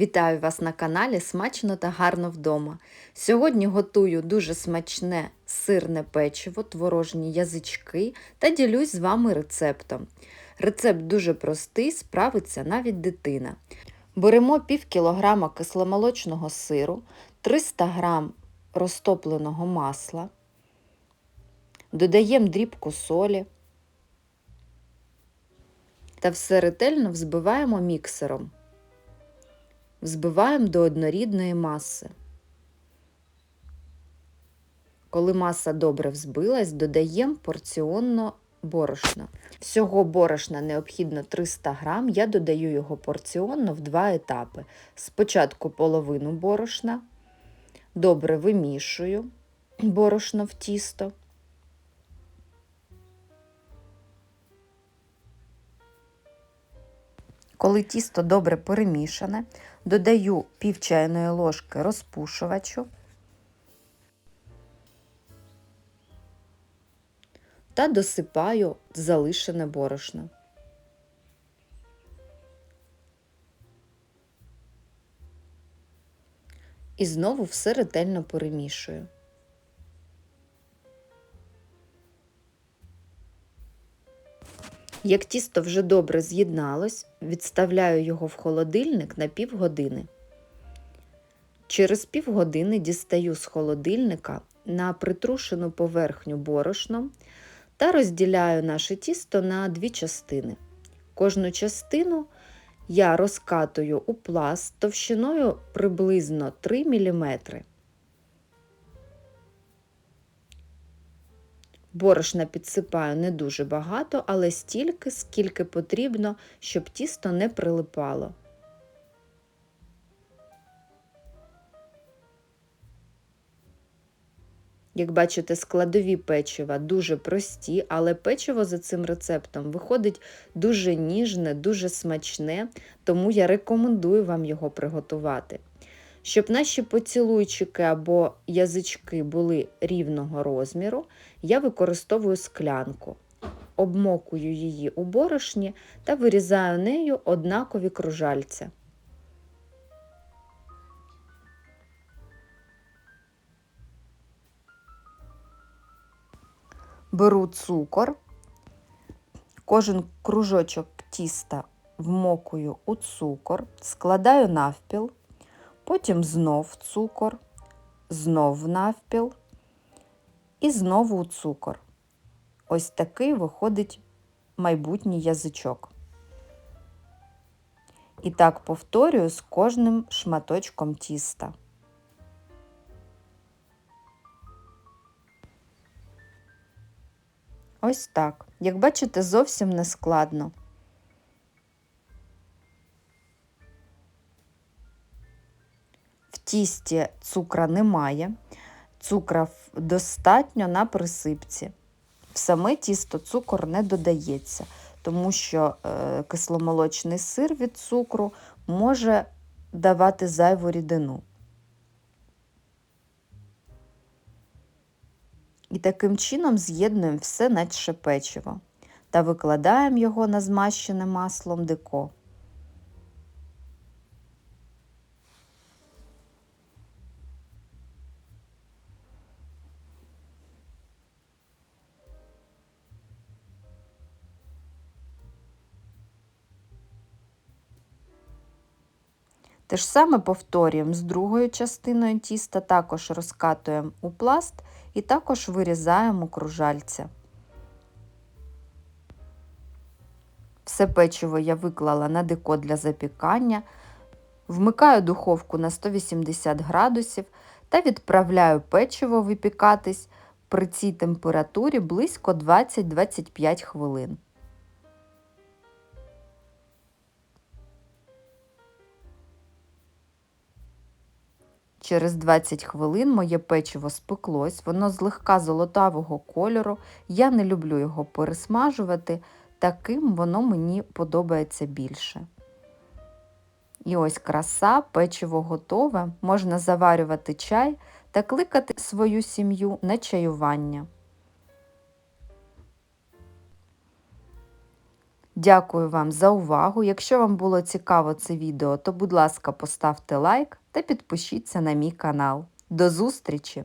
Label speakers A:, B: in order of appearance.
A: Вітаю вас на каналі Смачно та гарно вдома. Сьогодні готую дуже смачне сирне печиво, творожні язички та ділюсь з вами рецептом. Рецепт дуже простий, справиться навіть дитина. Беремо пів кілограма кисломолочного сиру, 300 грам розтопленого масла, додаємо дрібку солі та все ретельно взбиваємо міксером. Взбиваємо до однорідної маси. Коли маса добре взбилась, додаємо порціонно борошно. Всього борошна необхідно 300 грам, я додаю його порціонно в два етапи. Спочатку половину борошна, добре вимішую борошно в тісто. Коли тісто добре перемішане, додаю пів чайної ложки розпушувачу та досипаю залишене борошно. І знову все ретельно перемішую. Як тісто вже добре з'єдналось, відставляю його в холодильник на півгодини. Через півгодини дістаю з холодильника на притрушену поверхню борошном та розділяю наше тісто на дві частини. Кожну частину я розкатую у пласт товщиною приблизно 3 мм. Борошна підсипаю не дуже багато, але стільки, скільки потрібно, щоб тісто не прилипало. Як бачите, складові печива дуже прості, але печиво за цим рецептом виходить дуже ніжне, дуже смачне, тому я рекомендую вам його приготувати. Щоб наші поцілуйчики або язички були рівного розміру, я використовую склянку, обмокую її у борошні та вирізаю нею однакові кружальця. Беру цукор, кожен кружочок тіста вмокую у цукор, складаю навпіл. Потім знов цукор, знов навпіл і знову цукор. Ось такий виходить майбутній язичок. І так повторюю з кожним шматочком тіста. Ось так. Як бачите, зовсім не складно. Тісті цукра немає, цукра достатньо на присипці. В саме тісто цукор не додається, тому що е, кисломолочний сир від цукру може давати зайву рідину. І таким чином з'єднуємо все наче печиво та викладаємо його на змащене маслом дико. Те ж саме повторюємо з другою частиною тіста, також розкатуємо у пласт і також вирізаємо кружальця. Все печиво я виклала на дико для запікання, вмикаю духовку на 180 градусів та відправляю печиво випікатись при цій температурі близько 20-25 хвилин. Через 20 хвилин моє печиво спеклось, воно злегка золотавого кольору. Я не люблю його пересмажувати, таким воно мені подобається більше. І ось краса, печиво готове, можна заварювати чай та кликати свою сім'ю на чаювання. Дякую вам за увагу. Якщо вам було цікаво це відео, то будь ласка, поставте лайк та підпишіться на мій канал. До зустрічі!